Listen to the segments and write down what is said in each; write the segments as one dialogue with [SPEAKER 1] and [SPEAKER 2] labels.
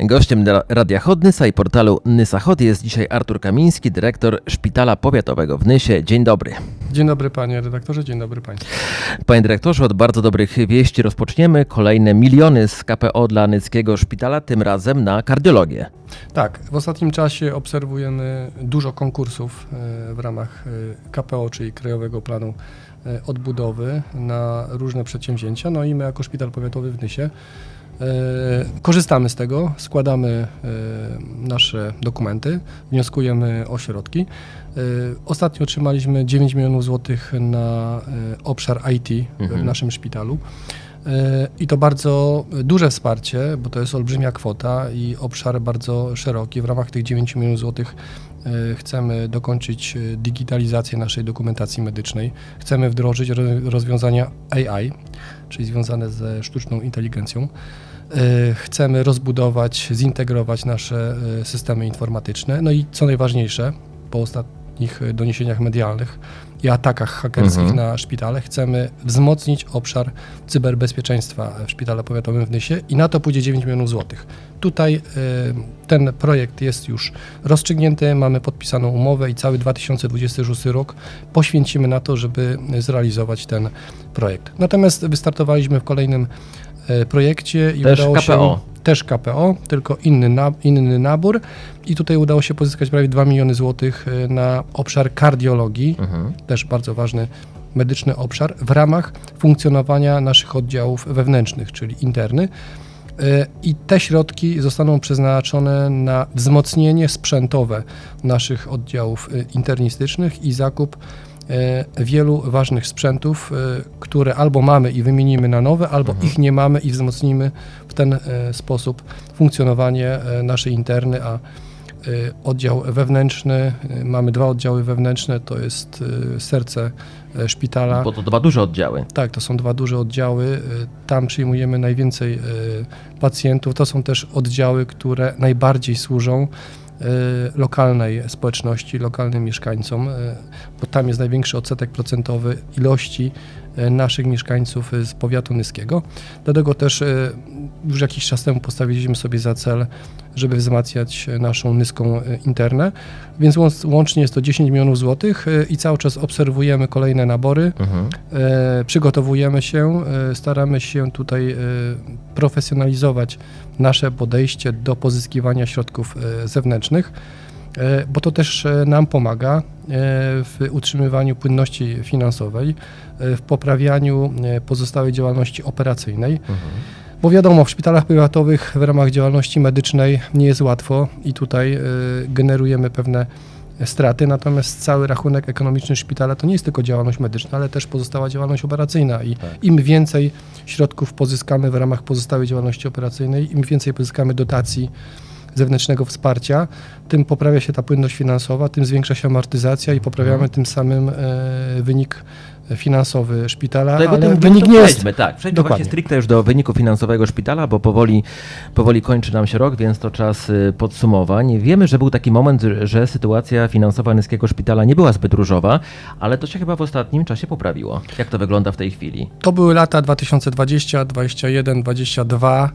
[SPEAKER 1] Gościem ra- Radia Chodnysa i portalu Nysachod jest dzisiaj Artur Kamiński, dyrektor Szpitala Powiatowego w Nysie. Dzień dobry.
[SPEAKER 2] Dzień dobry panie redaktorze, dzień dobry państwu.
[SPEAKER 1] Panie dyrektorze, od bardzo dobrych wieści rozpoczniemy. Kolejne miliony z KPO dla Nyckiego Szpitala, tym razem na kardiologię.
[SPEAKER 2] Tak, w ostatnim czasie obserwujemy dużo konkursów e, w ramach e, KPO, czyli Krajowego Planu e, Odbudowy na różne przedsięwzięcia. No i my jako Szpital Powiatowy w Nysie korzystamy z tego, składamy e, nasze dokumenty, wnioskujemy o środki. E, Ostatnio otrzymaliśmy 9 milionów złotych na e, obszar IT w
[SPEAKER 1] Mhm.
[SPEAKER 2] naszym szpitalu. E, I to bardzo duże wsparcie, bo to jest olbrzymia kwota i obszar bardzo szeroki. W ramach tych 9 milionów złotych e, chcemy dokończyć e, digitalizację naszej dokumentacji medycznej. Chcemy wdrożyć ro- rozwiązania AI, czyli związane ze sztuczną inteligencją. E, Chcemy rozbudować, zintegrować nasze e, systemy informatyczne. No i co najważniejsze, po ostatnich e, doniesieniach medialnych i atakach hakerskich
[SPEAKER 1] Mhm.
[SPEAKER 2] na szpitale, chcemy wzmocnić obszar cyberbezpieczeństwa w Szpitale Powiatowym w Nysie i na to pójdzie 9 milionów złotych. Tutaj y, ten projekt jest już rozstrzygnięty, mamy podpisaną umowę i cały 2026 rok poświęcimy na to, żeby zrealizować ten projekt. Natomiast wystartowaliśmy w kolejnym y, projekcie i
[SPEAKER 1] Też
[SPEAKER 2] udało
[SPEAKER 1] KPO.
[SPEAKER 2] się też KPO, tylko inny, na, inny nabór i tutaj udało się pozyskać prawie 2 miliony złotych y, na obszar kardiologii
[SPEAKER 1] Mhm.
[SPEAKER 2] też bardzo ważny medyczny obszar w ramach funkcjonowania naszych oddziałów wewnętrznych, czyli interny. Y, I te środki zostaną przeznaczone na wzmocnienie sprzętowe naszych oddziałów y, internistycznych i zakup wielu ważnych sprzętów, y, które albo mamy i wymienimy na nowe, albo
[SPEAKER 1] Mhm.
[SPEAKER 2] ich nie mamy i wzmocnimy w ten y, sposób funkcjonowanie naszej interny, a oddział wewnętrzny, mamy dwa oddziały wewnętrzne, to jest serce szpitala.
[SPEAKER 1] Bo to dwa duże oddziały.
[SPEAKER 2] Tak, to są dwa duże oddziały. Tam przyjmujemy najwięcej pacjentów. To są też oddziały, które najbardziej służą lokalnej społeczności, lokalnym mieszkańcom, y, bo tam jest największy odsetek procentowy ilości y, naszych mieszkańców y, z powiatu nyskiego. Dlatego też y, już jakiś czas temu postawiliśmy sobie za cel, żeby wzmacniać naszą nyską y, internę, więc łąc- łącznie jest to 10 milionów złotych y, i cały czas obserwujemy kolejne nabory.
[SPEAKER 1] Mhm.
[SPEAKER 2] E, przygotowujemy się, e, staramy się tutaj e, profesjonalizować nasze podejście do pozyskiwania środków e, zewnętrznych, e, bo to też e, nam pomaga e, w utrzymywaniu płynności finansowej, e, w poprawianiu e, pozostałej działalności operacyjnej.
[SPEAKER 1] Mhm.
[SPEAKER 2] Bo wiadomo, w szpitalach powiatowych w ramach działalności medycznej nie jest łatwo i tutaj y, generujemy pewne straty, natomiast cały rachunek ekonomiczny szpitala to nie jest tylko działalność medyczna, ale też pozostała działalność operacyjna i
[SPEAKER 1] Tak.
[SPEAKER 2] im więcej środków pozyskamy w ramach pozostałej działalności operacyjnej, im więcej pozyskamy dotacji zewnętrznego wsparcia, tym poprawia się ta płynność finansowa, tym zwiększa się amortyzacja i poprawiamy
[SPEAKER 1] Mhm.
[SPEAKER 2] tym samym e, wynik finansowy szpitala, ale
[SPEAKER 1] tym
[SPEAKER 2] wynik nie jest
[SPEAKER 1] przejdźmy, tak, przejdźmy
[SPEAKER 2] Dokładnie.
[SPEAKER 1] właśnie stricte już do wyniku finansowego szpitala, bo powoli, powoli kończy nam się rok, więc to czas y, podsumowań. Wiemy, że był taki moment, że sytuacja finansowa Nyskiego Szpitala nie była zbyt różowa, ale to się chyba w ostatnim czasie poprawiło. Jak to wygląda w tej chwili?
[SPEAKER 2] To były lata 2020, 21, 22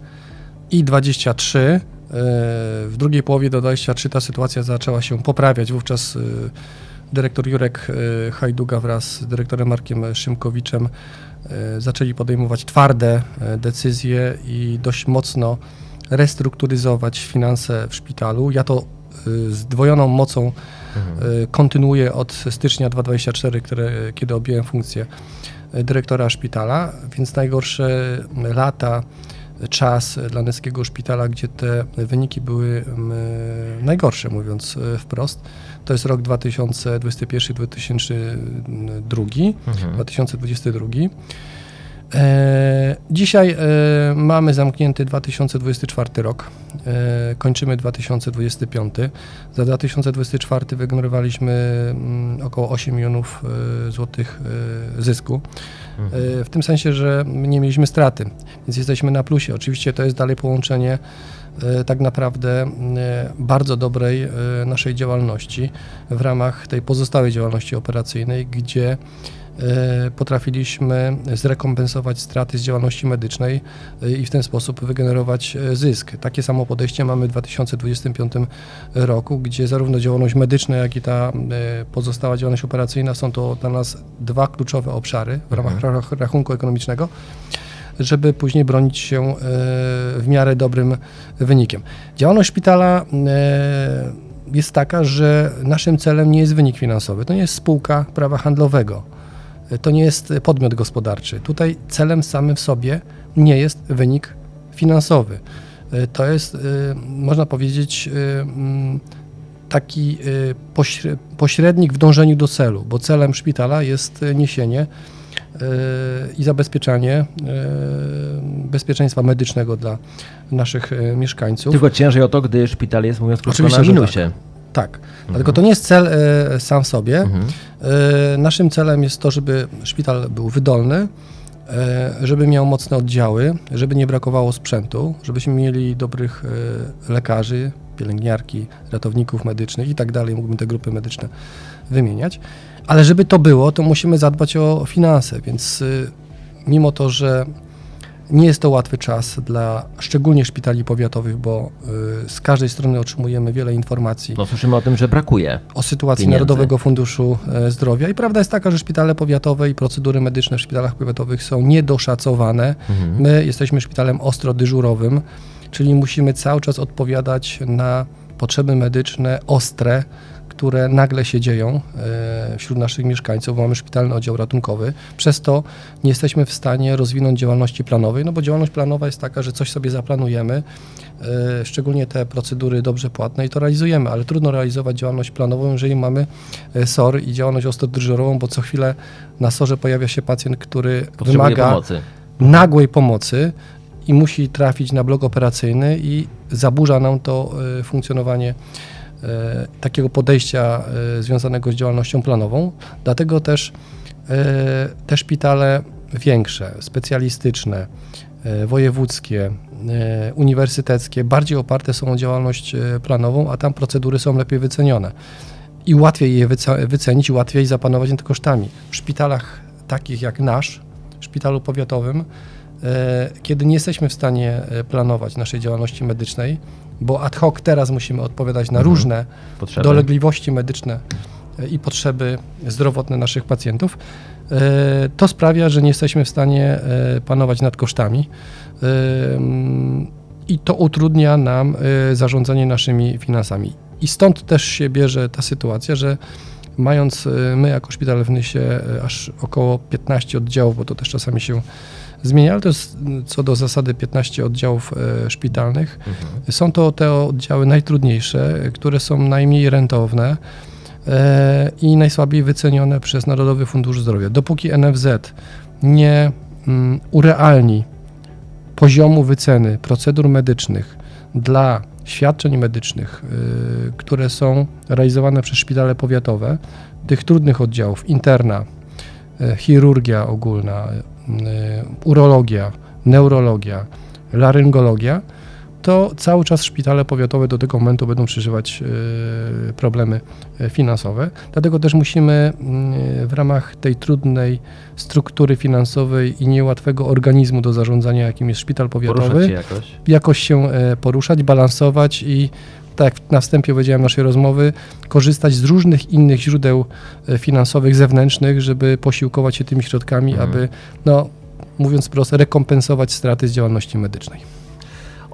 [SPEAKER 2] i 23. Yy, W drugiej połowie do 23 ta sytuacja zaczęła się poprawiać. Wówczas yy, dyrektor Jurek yy, Hajduga wraz z dyrektorem Markiem Szymkowiczem yy, zaczęli podejmować twarde yy, decyzje i dość mocno restrukturyzować finanse w szpitalu. Ja to z dwojoną mocą y, kontynuuję od stycznia 2024, które, kiedy objąłem funkcję dyrektora szpitala, więc najgorsze lata, czas dla Nyskiego Szpitala, gdzie te wyniki były najgorsze, mówiąc wprost, to jest rok 2021-2022.
[SPEAKER 1] Mhm.
[SPEAKER 2] 2022. E, dzisiaj e, mamy zamknięty 2024 rok, e, kończymy 2025. Za 2024 wygenerowaliśmy mm, około 8 milionów e, złotych e, zysku.
[SPEAKER 1] Mhm.
[SPEAKER 2] E, w tym sensie, że nie mieliśmy straty, więc jesteśmy na plusie. Oczywiście to jest dalej połączenie tak naprawdę e, bardzo dobrej e, naszej działalności w ramach tej pozostałej działalności operacyjnej, gdzie e, potrafiliśmy zrekompensować straty z działalności medycznej e, i w ten sposób wygenerować e, zysk. Takie samo podejście mamy w 2025 roku, gdzie zarówno działalność medyczna, jak i ta e, pozostała działalność operacyjna są to dla nas dwa kluczowe obszary w ramach rach- rachunku ekonomicznego żeby później bronić się e, w miarę dobrym wynikiem. Działalność szpitala e, jest taka, że naszym celem nie jest wynik finansowy. To nie jest spółka prawa handlowego. E, To nie jest podmiot gospodarczy. Tutaj celem samym w sobie nie jest wynik finansowy. To jest, można powiedzieć, mm, taki pośre- pośrednik w dążeniu do celu, bo celem szpitala jest niesienie i zabezpieczanie e, bezpieczeństwa medycznego dla naszych e, mieszkańców.
[SPEAKER 1] Tylko ciężej o to, gdy szpital jest, mówiąc krótko,
[SPEAKER 2] Oczywiście,
[SPEAKER 1] na minusie.
[SPEAKER 2] Tak, dlatego to nie jest cel e, sam w sobie.
[SPEAKER 1] Mhm.
[SPEAKER 2] Naszym celem jest to, żeby szpital był wydolny, żeby miał mocne oddziały, żeby nie brakowało sprzętu, żebyśmy mieli dobrych lekarzy, pielęgniarki, ratowników medycznych i tak dalej. Mógłbym te grupy medyczne wymieniać. Ale żeby to było, to musimy zadbać o finanse, więc y, mimo to, że nie jest to łatwy czas dla szczególnie szpitali powiatowych, bo y, z każdej strony otrzymujemy wiele informacji
[SPEAKER 1] No słyszymy o tym, że brakuje.
[SPEAKER 2] o sytuacji
[SPEAKER 1] pieniędzy.
[SPEAKER 2] Narodowego Funduszu e, Zdrowia i prawda jest taka, że szpitale powiatowe i procedury medyczne w szpitalach powiatowych są niedoszacowane.
[SPEAKER 1] Mhm.
[SPEAKER 2] My jesteśmy szpitalem ostro dyżurowym, czyli musimy cały czas odpowiadać na potrzeby medyczne ostre, które nagle się dzieją e, wśród naszych mieszkańców, bo mamy szpitalny oddział ratunkowy. Przez to nie jesteśmy w stanie rozwinąć działalności planowej, no bo działalność planowa jest taka, że coś sobie zaplanujemy, e, szczególnie te procedury dobrze płatne i to realizujemy, ale trudno realizować działalność planową, jeżeli mamy e, SOR i działalność ostro dyżurową, bo co chwilę na SOR-ze pojawia się pacjent, który
[SPEAKER 1] Potrzebuje
[SPEAKER 2] wymaga
[SPEAKER 1] pomocy.
[SPEAKER 2] nagłej pomocy i musi trafić na blok operacyjny i zaburza nam to funkcjonowanie takiego podejścia e, związanego z działalnością planową. Dlatego też e, te szpitale większe, specjalistyczne, e, wojewódzkie, e, uniwersyteckie bardziej oparte są o działalność e, planową, a tam procedury są lepiej wycenione. I łatwiej je wyce- wycenić, i łatwiej zapanować nad kosztami. W szpitalach takich jak nasz, szpitalu powiatowym, e, kiedy nie jesteśmy w stanie e, planować naszej działalności medycznej, bo ad hoc teraz musimy odpowiadać na
[SPEAKER 1] Mhm.
[SPEAKER 2] różne
[SPEAKER 1] Potrzeby.
[SPEAKER 2] dolegliwości medyczne e, i potrzeby zdrowotne naszych pacjentów, e, to sprawia, że nie jesteśmy w stanie e, panować nad kosztami e, i to utrudnia nam e, zarządzanie naszymi finansami. I stąd też się bierze ta sytuacja, że mając e, my jako szpital w Nysie e, aż około 15 oddziałów, bo to też czasami się zmienia, ale to jest mm, co do zasady 15 oddziałów szpitalnych,
[SPEAKER 1] Mhm.
[SPEAKER 2] są to te oddziały najtrudniejsze, które są najmniej rentowne i najsłabiej wycenione przez Narodowy Fundusz Zdrowia. Dopóki NFZ nie mm, urealni poziomu wyceny procedur medycznych dla świadczeń medycznych, y, które są realizowane przez szpitale powiatowe, tych trudnych oddziałów, interna, y, chirurgia ogólna, y, urologia, neurologia, laryngologia, to cały czas szpitale powiatowe do tego momentu będą przeżywać y, problemy y, finansowe. Dlatego też musimy y, w ramach tej trudnej struktury finansowej i niełatwego organizmu do zarządzania, jakim jest szpital powiatowy,
[SPEAKER 1] się jakoś.
[SPEAKER 2] jakoś się e, poruszać, balansować i tak jak na wstępie powiedziałem naszej rozmowy, korzystać z różnych innych źródeł e, finansowych, zewnętrznych, żeby posiłkować się tymi środkami,
[SPEAKER 1] Mhm.
[SPEAKER 2] aby, no, mówiąc wprost, rekompensować straty z działalności medycznej.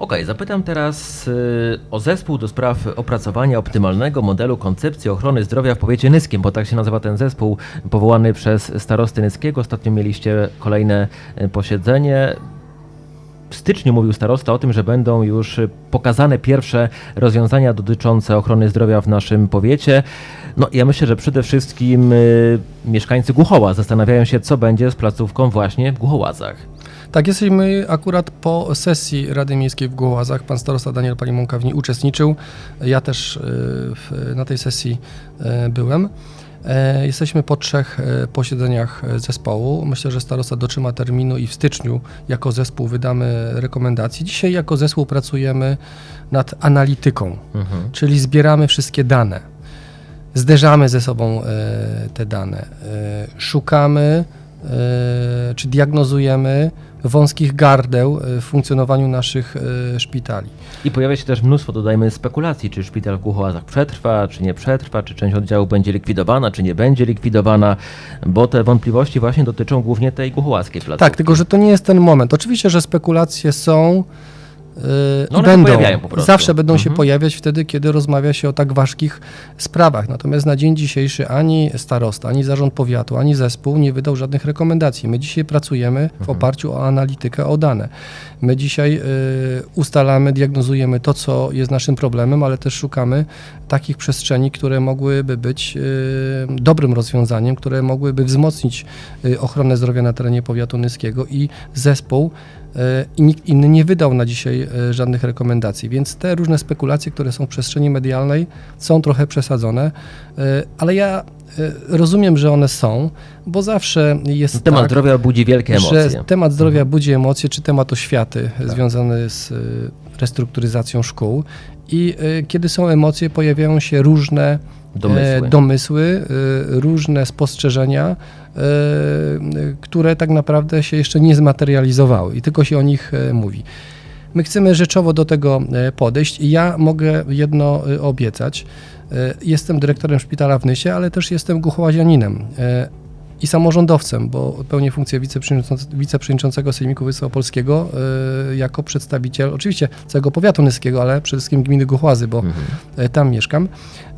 [SPEAKER 1] Okej, zapytam teraz y, o zespół do spraw opracowania optymalnego modelu koncepcji ochrony zdrowia w powiecie nyskim, bo tak się nazywa ten zespół powołany przez starosty Nyskiego. Ostatnio mieliście kolejne y, posiedzenie. W styczniu mówił starosta o tym, że będą już pokazane pierwsze rozwiązania dotyczące ochrony zdrowia w naszym powiecie. No ja myślę, że przede wszystkim y, mieszkańcy Głuchoła zastanawiają się, co będzie z placówką właśnie w Głuchołazach.
[SPEAKER 2] Tak, jesteśmy akurat po sesji Rady Miejskiej w Gołazach. Pan starosta Daniel Palimonka w niej uczestniczył. Ja też e, na tej sesji e, byłem. E, Jesteśmy po trzech posiedzeniach zespołu. Myślę, że starosta dotrzyma terminu i w styczniu jako zespół wydamy rekomendacje. Dzisiaj jako zespół pracujemy nad analityką
[SPEAKER 1] Mhm.
[SPEAKER 2] czyli zbieramy wszystkie dane. zderzamy ze sobą te dane, szukamy czy diagnozujemy wąskich gardeł e, w funkcjonowaniu naszych e, szpitali.
[SPEAKER 1] I pojawia się też mnóstwo, dodajmy, spekulacji, czy szpital w Głuchołazach przetrwa, czy nie przetrwa, czy część oddziału będzie likwidowana, czy nie będzie likwidowana, bo te wątpliwości właśnie dotyczą głównie tej głuchołaskiej placówki.
[SPEAKER 2] Tak, tylko że to nie jest ten moment. Oczywiście, że spekulacje są
[SPEAKER 1] No
[SPEAKER 2] i
[SPEAKER 1] one się
[SPEAKER 2] będą.
[SPEAKER 1] pojawiają po prostu.
[SPEAKER 2] Zawsze będą się
[SPEAKER 1] Mhm.
[SPEAKER 2] pojawiać wtedy, kiedy rozmawia się o tak ważkich sprawach. Natomiast na dzień dzisiejszy ani starosta, ani zarząd powiatu, ani zespół nie wydał żadnych rekomendacji. My dzisiaj pracujemy w
[SPEAKER 1] Mhm.
[SPEAKER 2] oparciu o analitykę, o dane. My dzisiaj yy, ustalamy, diagnozujemy to, co jest naszym problemem, ale też szukamy takich przestrzeni, które mogłyby być yy, dobrym rozwiązaniem, które mogłyby wzmocnić yy, ochronę zdrowia na terenie powiatu nyskiego i zespół yy, i nikt inny nie wydał na dzisiaj yy, żadnych rekomendacji, więc te różne spekulacje, które są w przestrzeni medialnej są trochę przesadzone, yy, ale ja rozumiem, że one są, bo zawsze jest
[SPEAKER 1] Temat
[SPEAKER 2] tak,
[SPEAKER 1] zdrowia budzi wielkie emocje. Mhm.
[SPEAKER 2] że temat zdrowia budzi emocje, czy temat oświaty związany z restrukturyzacją szkół. I kiedy są emocje, pojawiają się różne
[SPEAKER 1] Domysły.
[SPEAKER 2] e, domysły różne spostrzeżenia, które tak naprawdę się jeszcze nie zmaterializowały i tylko się o nich e, mówi. My chcemy rzeczowo do tego e, podejść i ja mogę jedno e, obiecać. E, Jestem dyrektorem szpitala w Nysie, ale też jestem głuchołazianinem e, i samorządowcem, bo pełnię funkcję wiceprzewodniczące- wiceprzewodniczącego Sejmiku Województwa Opolskiego e, jako przedstawiciel oczywiście całego powiatu nyskiego, ale przede wszystkim gminy Głuchłazy, bo
[SPEAKER 1] Mhm.
[SPEAKER 2] e, tam mieszkam.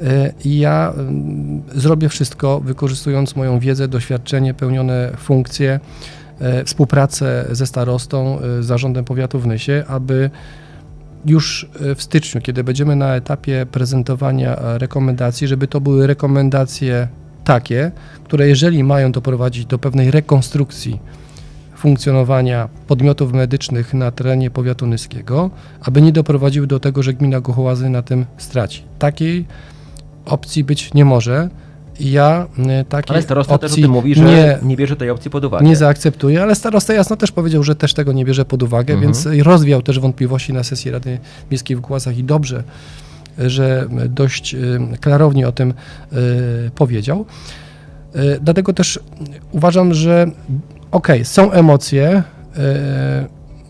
[SPEAKER 2] E, I ja mm, zrobię wszystko, wykorzystując moją wiedzę, doświadczenie, pełnione funkcje, e, współpracę ze starostą, zarządem powiatu w Nysie, aby już w styczniu, kiedy będziemy na etapie prezentowania rekomendacji, żeby to były rekomendacje takie, które jeżeli mają doprowadzić do pewnej rekonstrukcji funkcjonowania podmiotów medycznych na terenie powiatu nyskiego, aby nie doprowadziły do tego, że gmina Gochołazy na tym straci. Takiej opcji być nie może. Ja y, takiej
[SPEAKER 1] Ale starosta też o
[SPEAKER 2] opcji
[SPEAKER 1] tym mówi, że
[SPEAKER 2] nie,
[SPEAKER 1] nie, bierze tej opcji pod uwagę.
[SPEAKER 2] nie zaakceptuje, ale starosta jasno też powiedział, że też tego nie bierze pod uwagę,
[SPEAKER 1] Mhm.
[SPEAKER 2] więc rozwiał też wątpliwości na sesji Rady Miejskiej w Głazach i dobrze, że dość y, klarownie o tym y, powiedział. Y, Dlatego też uważam, że okej, są emocje,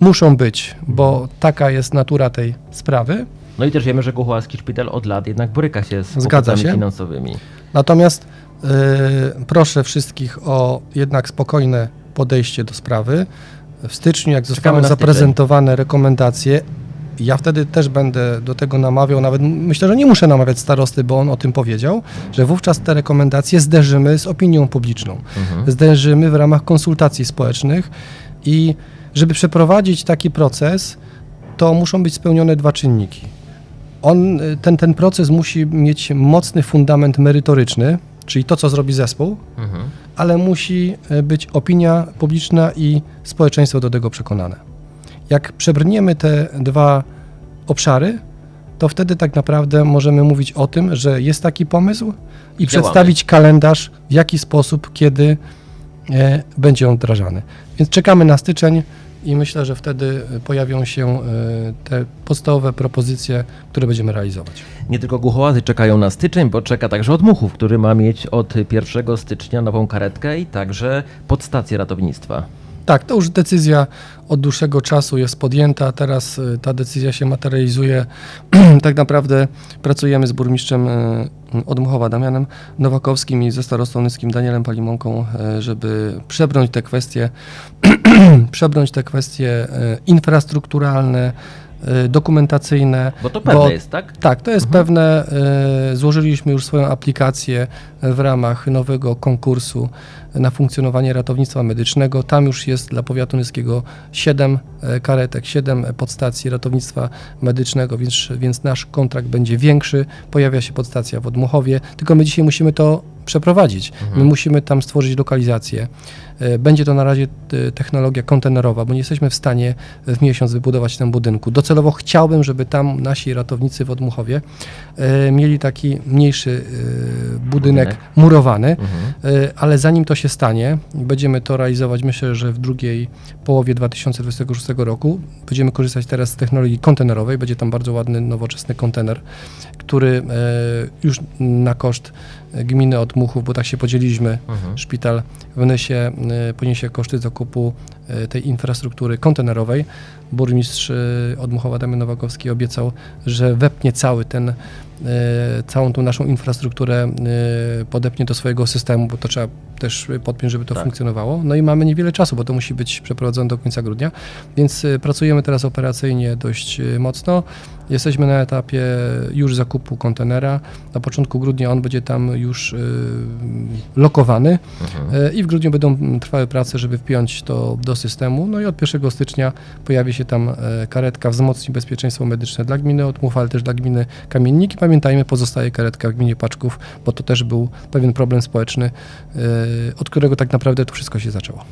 [SPEAKER 2] muszą być, bo taka jest natura tej sprawy.
[SPEAKER 1] No i też wiemy, że Głuchołazki Szpital od lat jednak boryka się z
[SPEAKER 2] Zgadza się.
[SPEAKER 1] finansowymi.
[SPEAKER 2] Natomiast y, proszę wszystkich o jednak spokojne podejście do sprawy. W styczniu, jak zostaną zaprezentowane rekomendacje, ja wtedy też będę do tego namawiał, nawet myślę, że nie muszę namawiać starosty, bo on o tym powiedział, że wówczas te rekomendacje zderzymy z opinią publiczną.
[SPEAKER 1] Mhm.
[SPEAKER 2] Zderzymy w ramach konsultacji społecznych i żeby przeprowadzić taki proces, to muszą być spełnione dwa czynniki. On, ten, ten proces musi mieć mocny fundament merytoryczny, czyli to, co zrobi zespół,
[SPEAKER 1] Mhm.
[SPEAKER 2] ale musi y, być opinia publiczna i społeczeństwo do tego przekonane. Jak przebrniemy te dwa obszary, to wtedy tak naprawdę możemy mówić o tym, że jest taki pomysł i przedstawić kalendarz, w jaki sposób, kiedy e, będzie on wdrażany. Więc czekamy na styczeń i myślę, że wtedy pojawią się e, te podstawowe propozycje, które będziemy realizować.
[SPEAKER 1] Nie tylko Głuchołazy czekają na styczeń, bo czeka także Odmuchów, który ma mieć od 1 stycznia nową karetkę i także podstację ratownictwa.
[SPEAKER 2] Tak, to już decyzja od dłuższego czasu jest podjęta. Teraz y, ta decyzja się materializuje. tak naprawdę pracujemy z burmistrzem y, Odmuchowa Damianem Nowakowskim i ze starostą nyskim Danielem Palimonką, y, żeby przebrnąć te kwestie, przebrnąć te kwestie y, infrastrukturalne, y, dokumentacyjne.
[SPEAKER 1] Bo to pewne
[SPEAKER 2] Bo-
[SPEAKER 1] jest, tak?
[SPEAKER 2] Tak, to jest pewne. y, Złożyliśmy już swoją aplikację w ramach nowego konkursu na funkcjonowanie ratownictwa medycznego. Tam już jest dla powiatu nyskiego 7 karetek, 7 podstacji ratownictwa medycznego, więc, więc nasz kontrakt będzie większy. Pojawia się podstacja w Odmuchowie, tylko my dzisiaj musimy to przeprowadzić. My musimy tam stworzyć lokalizację. E, Będzie to na razie e, technologia kontenerowa, bo nie jesteśmy w stanie w miesiąc wybudować tam budynku. Docelowo chciałbym, żeby tam nasi ratownicy w Odmuchowie e, mieli taki mniejszy e, budynek
[SPEAKER 1] Budynek.
[SPEAKER 2] murowany,
[SPEAKER 1] Mhm.
[SPEAKER 2] e, ale zanim to się się stanie. Będziemy to realizować, myślę, że w drugiej połowie 2026 roku. Będziemy korzystać teraz z technologii kontenerowej. Będzie tam bardzo ładny, nowoczesny kontener, który e, już na koszt gminy Odmuchów, bo tak się podzieliliśmy,
[SPEAKER 1] Mhm.
[SPEAKER 2] szpital w Nysie e, poniesie koszty zakupu tej infrastruktury kontenerowej. Burmistrz e, Odmuchowa Damian Nowakowski obiecał, że wepnie cały ten, e, całą tą naszą infrastrukturę, e, podepnie do swojego systemu, bo to trzeba też podpiąć, żeby to
[SPEAKER 1] Tak.
[SPEAKER 2] funkcjonowało. No i mamy niewiele czasu, bo to musi być przeprowadzone do końca grudnia, więc e, pracujemy teraz operacyjnie dość e, mocno. Jesteśmy na etapie już zakupu kontenera. Na początku grudnia on będzie tam już e, lokowany.
[SPEAKER 1] Mhm.
[SPEAKER 2] E, I w grudniu będą trwały prace, żeby wpiąć to do systemu. No i od 1 stycznia pojawi się tam e, karetka, wzmocni bezpieczeństwo medyczne dla gminy Otmów, ale też dla gminy Kamiennik. I pamiętajmy, pozostaje karetka w gminie Paczków, bo to też był pewien problem społeczny, e, od którego tak naprawdę to wszystko się zaczęło.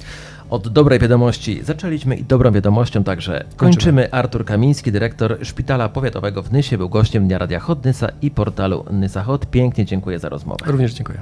[SPEAKER 1] Od dobrej wiadomości zaczęliśmy i dobrą wiadomością także kończymy. Artur Kamiński, dyrektor Szpitala Powiatowego w Nysie, był gościem Dnia Radia Hot Nysa i portalu Nysa Hot. Pięknie dziękuję za rozmowę.
[SPEAKER 2] Również dziękuję.